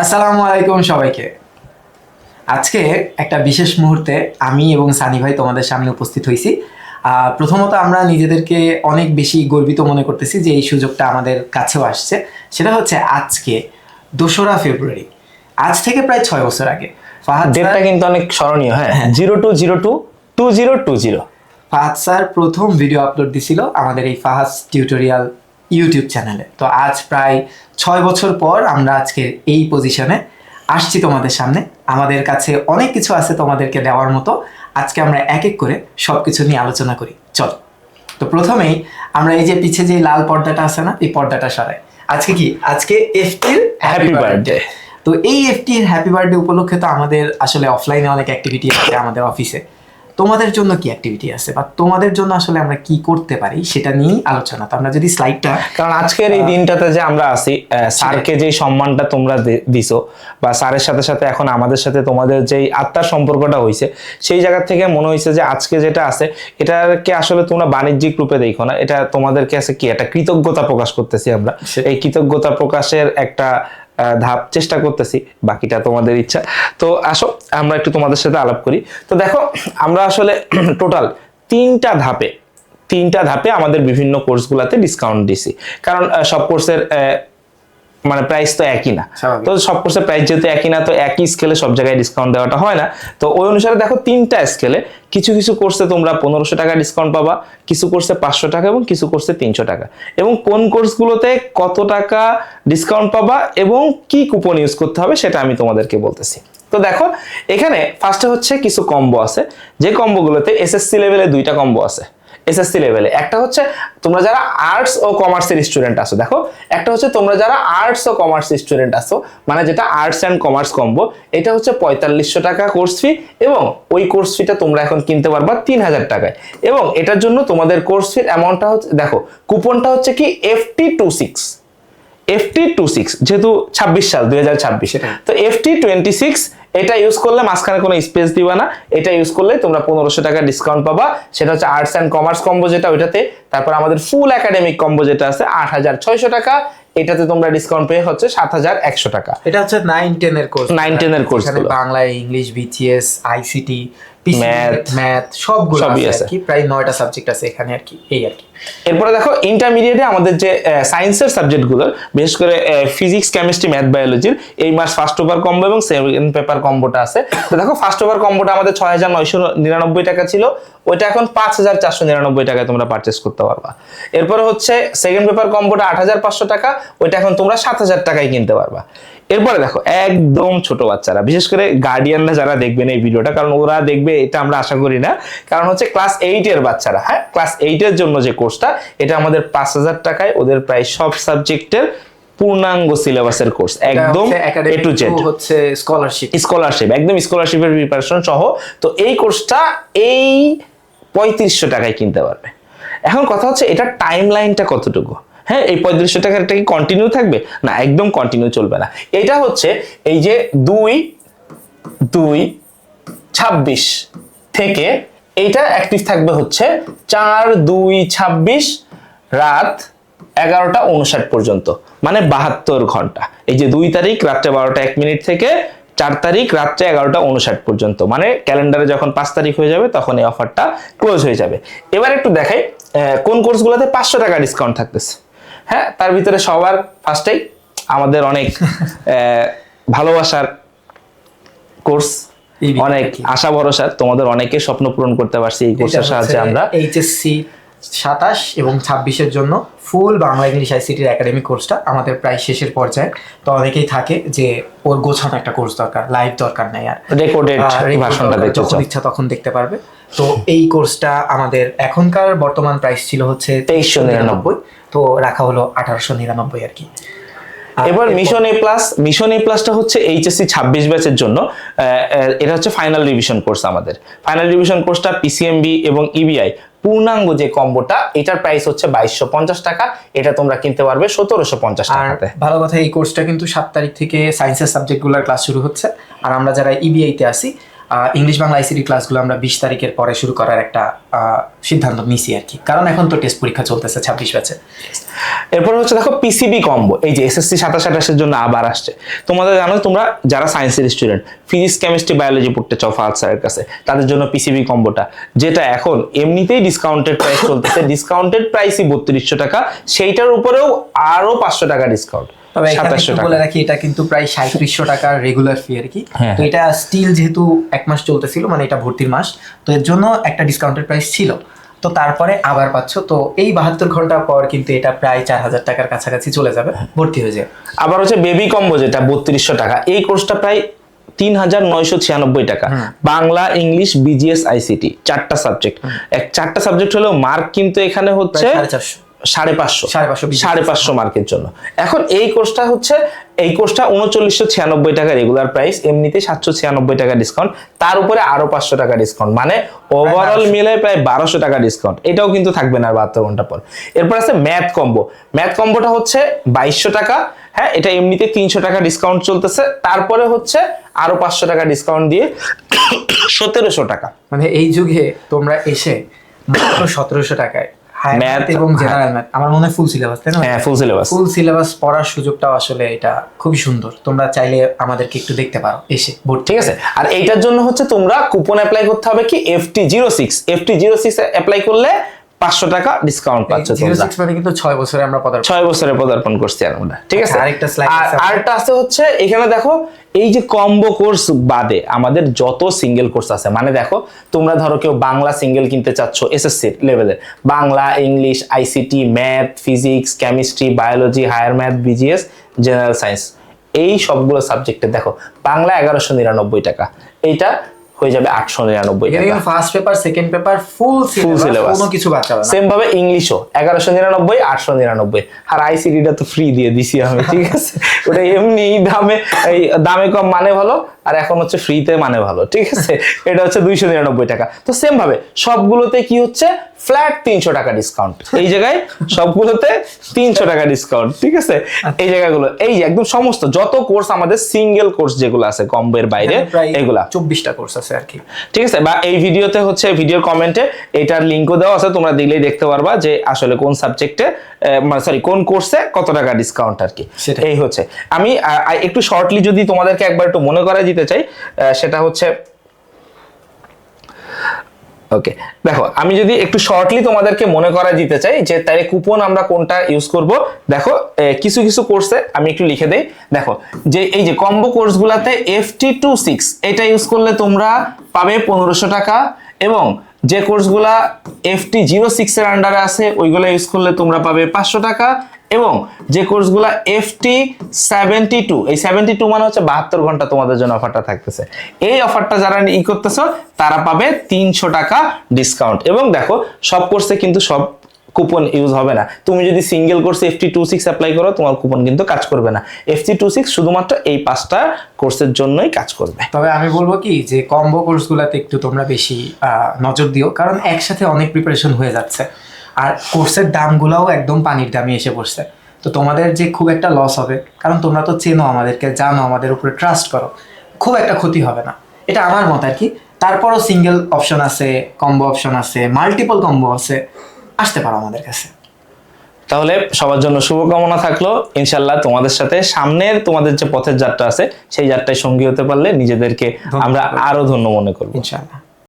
আসসালামু আলাইকুম সবাইকে। আজকে একটা বিশেষ মুহূর্তে আমি এবং সানি ভাই তোমাদের সামনে উপস্থিত হয়েছি প্রথমত আমরা নিজেদেরকে অনেক বেশি গর্বিত মনে করতেছি যে এই সুযোগটা আমাদের কাছেও আসছে। সেটা হচ্ছে আজকে দোসরা ফেব্রুয়ারি। আজ থেকে প্রায় ছয় বছর আগে। ফাহাদ ডেটটা কিন্তু অনেক স্মরণীয় হ্যাঁ। Zero two zero two two zero two zero. Fahad sir প্রথম ভিডিও আপলোড দিছিল আমাদের এই ফাহাদ টিউটোরিয়াল ইউটিউব চ্যানেলে তো আজ প্রায় ছয় বছর পর আমরা আজকে এই পজিশনে আসছি তোমাদের সামনে। আমাদের কাছে অনেক কিছু আছে তোমাদেরকে দেওয়ার মতো। আজকে আমরা এক এক করে সব কিছু নিয়ে আলোচনা করি। চলো। তো প্রথমেই আমরা এই যে পিছে যে লাল পর্দাটা আছে না এই পর্দাটা সরাই। আজকে কি? আজকে এফটির হ্যাপি বার্থডে তো এই এফটির হ্যাপি বার্থডে উপলক্ষে তো আমাদের আসলে অফলাইনে অনেক অ্যাক্টিভিটি আছে আমাদের অফিসে তোমাদের জন্য কি অ্যাক্টিভিটি আছে? বা তোমাদের জন্য আসলে আমরা কি করতে পারি? সেটা নিয়েই আলোচনা। তো আমরা যদি স্লাইডটা কারণ আজকের এই দিনটাতে যে আমরা আছি স্যারকে যেই সম্মানটা তোমরা দিছো বা স্যারের সাথে সাথে এখন আমাদের সাথে তোমাদের যেই আত্মার সম্পর্কটা হয়েছে সেই জায়গা থেকে মনে হয়েছে যে আজকে যেটা আছে এটাকে আসলে তোমরা বাণিজ্যিক রূপে দেখো না। এটা তোমাদের কাছে কি? একটা কৃতজ্ঞতা প্রকাশ করতেছি আমরা। এই কৃতজ্ঞতা প্রকাশের একটা ধাপ চেষ্টা করতেছি, বাকিটা তোমাদের ইচ্ছা। তো আসো, আমরা একটু তোমাদের সাথে আলাপ করি। তো দেখো, আমরা আসলে টোটাল তিনটা ধাপে তিনটা ধাপে আমাদের বিভিন্ন কোর্সগুলোতে ডিসকাউন্ট দিছি। কারণ সব কোর্সের মানে প্রাইস তো একই না। তো সব কোর্সের প্রাইস যেহেতু একই না তো একই স্কেলে সব জায়গায় ডিসকাউন্ট দেওয়াটা হয় না। তো ওই অনুসারে দেখো তিনটা স্কেলে কিছু কিছু কোর্সে তোমরা পনেরোশো টাকা ডিসকাউন্ট পাবা কিছু কোর্সে পাঁচশো টাকা এবং কিছু কোর্সে তিনশো টাকা। এবং কোন কোর্সগুলোতে কত টাকা ডিসকাউন্ট পাবা এবং কি কুপন ইউজ করতে হবে সেটা আমি তোমাদেরকে বলতেছি। তো দেখো এখানে ফার্স্টে হচ্ছে কিছু কম্বো আছে। যে কম্বোগুলোতে এসএসসি লেভেলে দুইটা কম্বো আছে। এসএসসি লেভেলে একটা হচ্ছে তোমরা যারা আর্টস ও কমার্সের স্টুডেন্ট আসো দেখো। একটা হচ্ছে তোমরা যারা আর্টস ও কমার্স স্টুডেন্ট আসো মানে যেটা আর্টস অ্যান্ড কমার্স কম্বো এটা হচ্ছে পঁয়তাল্লিশশো টাকা কোর্স ফি এবং ওই কোর্স ফিটা তোমরা এখন কিনতে পারবা তিন হাজার টাকায়। এবং এটার জন্য তোমাদের কোর্স ফির অ্যামাউন্টটা হচ্ছে, দেখো কুপনটা হচ্ছে কি FT two six FT two six যেহেতু ছাব্বিশ সাল দুই হাজার ছাব্বিশ। সেটাই। তো এফটি টোয়েন্টি সিক্স এটা ইউজ করলে মাঝখানে কোনো স্পেস দিবা না। এটা ইউজ করলে তোমরা পনেরোশো টাকা ডিসকাউন্ট পাবা। সেটা হচ্ছে আর্টস অ্যান্ড কমার্স কম্বো যেটা ওইটাতে। তারপর আমাদের ফুল একাডেমিক কম্বো যেটা আছে আট হাজার ছয়শো টাকা। এটাতে তোমরা ডিসকাউন্ট পেয়ে হচ্ছে সাত হাজার একশো টাকা। এটা হচ্ছে নাইন টেনের কোর্স 9-10 এর course গুলো। Bangla English BTS ICT Math, math সবগুলো আছে। কি। প্রায় নয়টা সাবজেক্ট আছে এখানে আর কি এই আর কি। এরপরে দেখো ইন্টারমিডিয়েটে আমাদের যে সায়েন্সের সাবজেক্টগুলোর বিশেষ করে ফিজিক্স কেমিস্ট্রি ম্যাথ বায়োলজির এই মাস ফার্স্ট পেপার কম্বো এবং সেকেন্ড পেপার কম্বোটা আছে। তো দেখো ফার্স্ট পেপার কম্বোটা আমাদের ছয় হাজার নয়শো নিরানব্বই টাকা ছিল। ওইটা এখন পাঁচ হাজার চারশো নিরানব্বই টাকায় তোমরা পারচেস করতে পারবা। এরপরে হচ্ছে সেকেন্ড পেপার কম্বোটা আট হাজার পাঁচশো টাকা ওইটা এখন তোমরা সাত হাজার টাকায় কিনতে পারবা। এরপরে দেখো একদম ছোট বাচ্চারা বিশেষ করে গার্ডিয়ানরা যারা দেখবেন এই ভিডিওটা কারণ ওরা দেখবে এটা আমরা আশা করি না। কারণ হচ্ছে ক্লাস এইট এর বাচ্চারা হ্যাঁ? ক্লাস এইট এর জন্য যে কোর্সটা এটা আমাদের পাঁচ হাজার টাকায় ওদের প্রায় সব সাবজেক্টের পূর্ণাঙ্গ সিলেবাসের কোর্স একদম এ টু জেড হচ্ছে স্কলারশিপ স্কলারশিপ একদম স্কলারশিপের প্রিপারেশন সহ। তো এই কোর্সটা এই পঁয়ত্রিশশো টাকায় কিনতে পারবে। এখন কথা হচ্ছে এটা টাইম লাইনটা কতটুকু? হ্যাঁ এই পঁয়ত্রিশশো টাকার এটা কি কন্টিনিউ থাকবে? না একদম কন্টিনিউ চলবে না। এটা হচ্ছে এই যে দুই দুই ছাব্বিশ থেকে এইটা অ্যাক্টিভ থাকবে হচ্ছে চার, দুই, ছাব্বিশ রাত এগারোটা উনষাট পর্যন্ত মানে বাহাত্তর ঘণ্টা। এই যে দুই তারিখ রাত্রে বারোটা এক মিনিট থেকে চার তারিখ রাত্রে এগারোটা উনষাট পর্যন্ত মানে ক্যালেন্ডারে যখন পাঁচ তারিখ হয়ে যাবে তখন এই অফারটা ক্লোজ হয়ে যাবে। এবার একটু দেখাই কোন কোর্সগুলোতে পাঁচশো টাকা ডিসকাউন্ট থাকতেছে? হ্যাঁ তার ভিতরে সবার ফার্স্টেই আমাদের অনেক ভালোবাসার কোর্স। অনেক? আশা ভরসা তোমাদের অনেকে স্বপ্ন পূরণ করতে পারছি এই কোর্সের সাহায্যে আমরা। এইচএসসি সাতাশ এবং ছাব্বিশের জন্য ফুল বাংলা ইংলিশ আইসিটির একাডেমিক কোর্সটা আমাদের প্রায় শেষের পর্যায়ে। তো অনেকেই থাকে যে ওর গোছানো একটা কোর্স দরকার লাইভ দরকার নাই আর। রেকর্ডেড যখন ইচ্ছা তখন দেখতে পারবে। তো এই কোর্সটা আমাদের এখনকার বর্তমান প্রাইস ছিল হচ্ছে 2399 তো রাখা হলো আঠারোশো নিরানব্বই আর কি। এবার mission A plus mission A প্লাসটা হচ্ছে এইচএসসি ছাব্বিশ ব্যাচের জন্য। এটা হচ্ছে ফাইনাল রিভিশন কোর্স আমাদের। ফাইনাল রিভিশন কোর্সটা পিসিএমবি এবং ইবিআই পূর্ণাঙ্গ যে কম্বোটা এটার প্রাইস হচ্ছে বাইশশো পঞ্চাশ টাকা। এটা তোমরা কিনতে পারবে সতেরোশো পঞ্চাশ আর টাকাতে। ভালো কথা এই কোর্সটা কিন্তু সাত তারিখ থেকে সায়েন্সের সাবজেক্টগুলোর ক্লাস শুরু হচ্ছে। আর আমরা যারা ইবিআইতে আছি ইংলিশ বাংলা আইসিডি ক্লাসগুলো আমরা বিশ তারিখের পরে শুরু করার একটা সিদ্ধান্ত নিছি আর কি। কারণ এখন তো টেস্ট পরীক্ষা চলতেছে ছাব্বিশ ব্যাচে এরপর হচ্ছে দেখো পিসিবি কম্বো এই যে এসএসসি সাতাশ আঠাশের জন্য আবার আসছে। তোমাদের জানো তোমরা যারা সায়েন্সের স্টুডেন্ট ফিজিক্স কেমিস্ট্রি বায়োলজি পড়তে চাও ফাহাদ স্যারের কাছে, তাদের জন্য পিসিবি কম্বোটা যেটা এখন এমনিতেই ডিসকাউন্টেড প্রাইস চলতেছে। ডিসকাউন্টেড প্রাইসই বত্রিশশো টাকা, সেইটার উপরেও আরও পাঁচশো টাকা ডিসকাউন্ট তবে এখানে একটু বলে রাখি এটা কিন্তু প্রায় সাঁত্রিশশো টাকার রেগুলার ফি আর কি। হ্যাঁ। তো এটা স্টিল যেহেতু এক মাস চলতেছিল মানে এটা ভর্তির মাস তো এর জন্য একটা ডিসকাউন্টেড প্রাইস ছিল। তো তারপরে আবার পাচ্ছ তো এই বাহাত্তর ঘণ্টা পর কিন্তু এটা প্রায় চার হাজার টাকার কাছাকাছি চলে যাবে ভর্তি হয়ে যাবে। আবার হচ্ছে বেবি কম্বো যেটা বত্রিশশো টাকা এই কোর্সটা প্রায় তিন হাজার নয়শো ছিয়ানব্বই টাকা। বাংলা ইংলিশ বিজিএস আইসিটি চারটা সাবজেক্ট এক চারটা সাবজেক্ট হলেও মার্ক কিন্তু এখানে হচ্ছে সাড়ে চারশো। সাড়ে পাঁচশো। সাড়ে পাঁচশো মার্কের জন্য। এখন এই কোর্সটা হচ্ছে এই কোর্সটা উনচল্লিশশো ছিয়ানব্বই টাকা রেগুলার প্রাইস এমনিতে সাতশো ছিয়ানব্বই টাকা ডিসকাউন্ট তার উপরে আরও পাঁচশো টাকা ডিসকাউন্ট মানে ওভারঅল মিলে প্রায় বারোশো টাকা ডিসকাউন্ট এটাও কিন্তু থাকবে না আর বাহাত্তর ঘণ্টা পর। এরপর আছে ম্যাথ কম্বো ম্যাথ কম্বোটা হচ্ছে বাইশশো টাকা। হ্যাঁ এটা এমনিতে তিনশো টাকা ডিসকাউন্ট চলতেছে। তারপরে হচ্ছে আরও পাঁচশো টাকা ডিসকাউন্ট দিয়ে সতেরোশো টাকা। মানে এই যুগে তোমরা এসে সতেরোশো টাকায় ম্যাথ এবং জেনারেল ম্যাথ আমার মনে হয় ফুল সিলেবাস তাই না? হ্যাঁ ফুল সিলেবাস ফুল সিলেবাস পড়ার সুযোগটাও আসলে এটা খুবই সুন্দর। তোমরা চাইলে আমাদেরকে একটু দেখতে পারো এসে ভর্তি ঠিক আছে। আর এইটার জন্য হচ্ছে তোমরা কুপন অ্যাপ্লাই করতে হবে কি? FT zero six FT zero six apply করলে পাঁচশো টাকা ডিসকাউন্ট পাচ্ছ তোমরা। মানে কিন্তু ছয় বছরে আমরা ছয় বছরে পদার্পণ করছি আমরা। ঠিক আছে? আচ্ছা, আরেকটা slide আর আরেকটা আছে হচ্ছে এখানে দেখো এই যে কম্বো কোর্স বাদে আমাদের যত সিঙ্গেল কোর্স আছে মানে দেখো, তোমরা ধরো কেউ বাংলা সিঙ্গেল কিনতে চাচ্ছ এসএসসি লেভেলের Bangla English ICT math physics chemistry biology higher math BGS general science এই সবগুলো সাবজেক্টে দেখো, বাংলা এগারোশো নিরানব্বই টাকা। এইটা হয়ে যাবে আটশো নিরানব্বই first paper second paper full full syllabus কোনো কিছু বাদ যাবে সেম ভাবে ইংলিশও এগারোশো নিরানব্বই আটশো নিরানব্বই। আর আইসিডিটা তো ফ্রি দিয়ে দিছি আমি ঠিক আছে? ওটা এমনি দামে এই দামে কম মানে ভালো আর এখন হচ্ছে ফ্রিতে মানে ভালো ঠিক আছে? এটা হচ্ছে দুইশো নিরানব্বই টাকা। তো সেম ভাবে সবগুলোতে কি হচ্ছে? ফ্ল্যাট তিনশো টাকা ডিসকাউন্ট এই জায়গায় সবগুলোতে তিনশো টাকা ডিসকাউন্ট ঠিক আছে? এই জায়গাগুলো এই একদম সমস্ত যত কোর্স আমাদের সিঙ্গেল কোর্স যেগুলো আছে কম্বের বাইরে এগুলা। চব্বিশটা কোর্স আছে। আর কি। ঠিক আছে বা এই ভিডিওতে হচ্ছে ভিডিও কমেন্টে এটার লিঙ্কও দেওয়া আছে তোমরা দিলেই দেখতে পারবা যে আসলে কোন সাবজেক্টে মানে সরি কোন কোর্সে কত টাকা ডিসকাউন্ট আর কি। এই হচ্ছে। আমি একটু শর্টলি যদি তোমাদেরকে একবার একটু মনে করাই দিতে চাই আহ, সেটা হচ্ছে ওকে দেখো, আমি যদি একটু শর্টলি তোমাদেরকে মনে করা দিতে চাই যে তাহলে কুপন আমরা কোনটা ইউজ করব, দেখো কিছু কিছু কোর্সে আমি একটু লিখে দেই। দেখো, যে এই যে কম্বো কোর্সগুলোতে এফটি টু সিক্স এটা ইউজ করলে তোমরা পাবে পনেরোশো টাকা এবং যে কোর্সগুলা এফটি জিরো সিক্সের আন্ডারে আছে, ওইগুলো ইউজ করলে তোমরা পাবে পাঁচশো টাকা এবং যে কোর্সগুলা এফটি সেভেন্টি টু এই সেভেন্টি টু মানে হচ্ছে বাহাত্তর ঘণ্টা তোমাদের জন্য অফারটা থাকতেছে। এই অফারটা যারা ই করতেছো, তারা পাবে তিনশো টাকা ডিসকাউন্ট এবং দেখো, সব কোর্সে কিন্তু সব কুপন ইউজ হবে না। তুমি যদি সিঙ্গেল কোর্সে এফটি টু সিক্স অ্যাপ্লাই করো, তোমার কুপন কিন্তু কাজ করবে না। এফটি টু সিক্স শুধুমাত্র এই পাঁচটা কোর্সের জন্যই কাজ করবে। তবে আমি বলব কি, যে কম্বো কোর্সগুলোতে একটু তোমরা বেশি নজর দিও। কারণ একসাথে অনেক প্রিপারেশন হয়ে যাচ্ছে। আর কোর্সের দামগুলোও একদম পানির দামে এসে পড়ছে। তো তোমাদের যে খুব একটা লস হবে কারণ তোমরা তো চেনো আমাদেরকে জানো আমাদের উপরে ট্রাস্ট করো খুব একটা ক্ষতি হবে না। এটা আমার মত আর কি। তারপরও সিঙ্গেল অপশন আছে কম্বো অপশন আছে মাল্টিপল কম্বো আছে আসতে পারো আমাদের কাছে। তাহলে সবার জন্য শুভকামনা থাকল। ইনশাল্লাহ তোমাদের সাথে সামনের তোমাদের যে পথের যাত্রা আছে সেই যাত্রায় সঙ্গী হতে পারলে নিজেদেরকে আমরা আরও ধন্য মনে করব। ইনশাআল্লাহ।